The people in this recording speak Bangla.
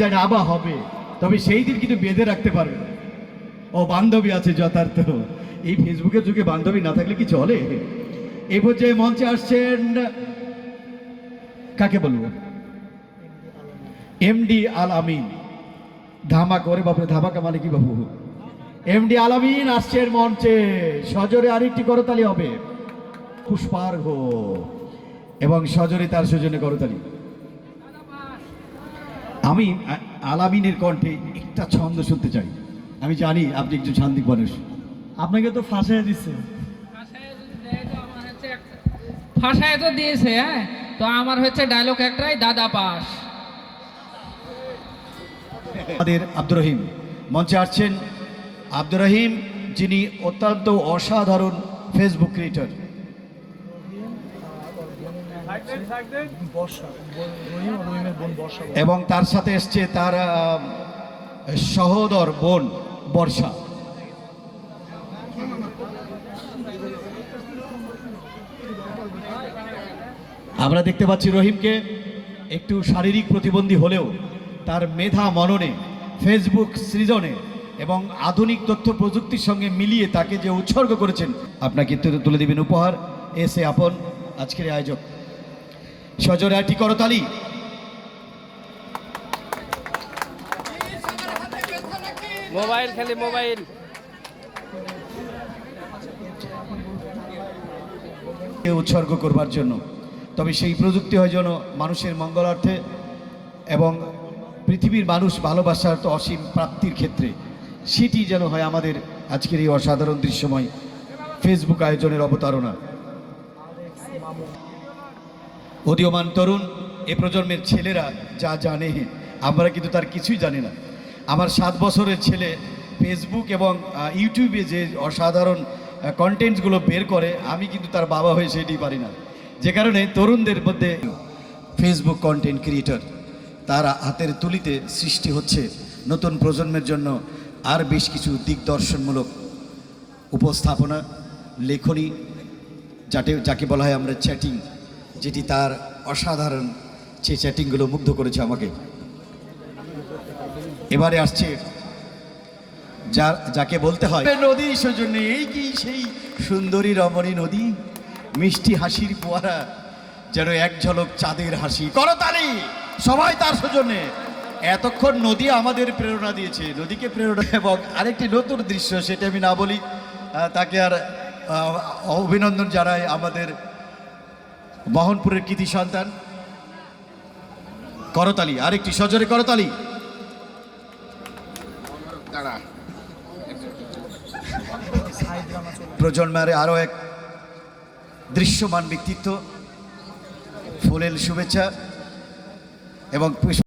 জানি আবার হবে, তবে সেই দিন কিন্তু বেঁধে রাখতে পারবে ও বান্ধবী আছে যথার্থ। এই ফেসবুকের যুগে বান্ধবী না থাকলে কি চলে? এই পর্যায়ে মঞ্চে আসছেন কাকে বলব? এমডি আল আমিন। ধামা করে বাপরে, ধামাকা মানে কি বাবু? এমডি আলামিন আসছেন মঞ্চে। সজরে আরেকটি করতালি হবে। পুষ্পার্ঘ এবং সজরে তার সুজনে করতালি। আমি আলামিনের কণ্ঠে একটা ছন্দ শুনতে চাই। আমি জানি আপনি একজন শান্তিক মানুষ। আপনাকে তো ফাঁসাই দিচ্ছে ভাষায় তো দিয়েছে হ্যাঁ? তো আমার হচ্ছে ডায়লগ একটাই দাদা পাস। আমাদের আব্দুর রহিম মঞ্চে আসছেন আব্দুর রহিম যিনি অত্যন্ত অসাধারণ ফেসবুক ক্রিয়েটর বর্ষা রহিম ও রহিমের বোন বর্ষা এবং তার সাথে এসছে তার সহোদর বোন বর্ষা। আমরা দেখতে পাচ্ছি রহিমকে একটু শারীরিক প্রতিবন্ধী হলেও তার মেধা মননে, ফেসবুক সৃজনে এবং আধুনিক তথ্য প্রযুক্তির সঙ্গে মিলিয়ে তাকে যে উৎসর্গ করেছেন, আপনাকে তুলে দিবেন উপহার। এসে আপন আজকের আয়োজক সজরে আটি করতালি মোবাইল খালি মোবাইল। উৎসর্গ করবার জন্য। তবে সেই প্রযুক্তি হয় যেন মানুষের মঙ্গলার্থে এবং পৃথিবীর মানুষ ভালোবাসার তো অসীম প্রাপ্তির ক্ষেত্রে। সেটি যেন হয় আমাদের আজকের এই অসাধারণ দৃশ্যময় ফেসবুক আয়োজনের অবতারণা। উদীয়মান তরুণ, এ প্রজন্মের ছেলেরা যা জানে, আমরা কিন্তু তার কিছুই জানি না। আমার সাত বছরের ছেলে ফেসবুক এবং ইউটিউবে যে অসাধারণ কন্টেন্টসগুলো বের করে, আমি কিন্তু তার বাবা হয়ে সেটি পারি না। যে কারণে তরুণদের মধ্যে ফেসবুক কন্টেন্ট ক্রিয়েটর তার হাতের তুলিতে সৃষ্টি হচ্ছে। নতুন প্রজন্মের জন্য আর বেশ কিছু দিগদর্শনমূলক উপস্থাপনা, লেখনী যাতে যাকে বলা হয় আমরা চ্যাটিং যেটি তার অসাধারণ যে চ্যাটিংগুলো মুগ্ধ করেছে আমাকে। এবারে আসছে যার যাকে বলতে হয় নদী সৌজন্য, এই কি সেই সুন্দরী রমণী নদী? মিষ্টি হাসির পোয়ারা, যেন এক ঝলক চাঁদের হাসি। করতালি সবাই তার সৌজন্যে। এতক্ষণ নদী আমাদের প্রেরণা দিয়েছে। নদীকে প্রেরণা এবং আরেকটি নতুন দৃশ্য, সেটা আমি না বলি তাকে আর অভিনন্দন জানাই আমাদের বহনপুরের কৃতি সন্তান, করতালি, আরেকটি সজরে করতালি। প্রজন্মের আরও এক দৃশ্যমান ব্যক্তিত্ব, ফুলেল শুভেচ্ছা এবং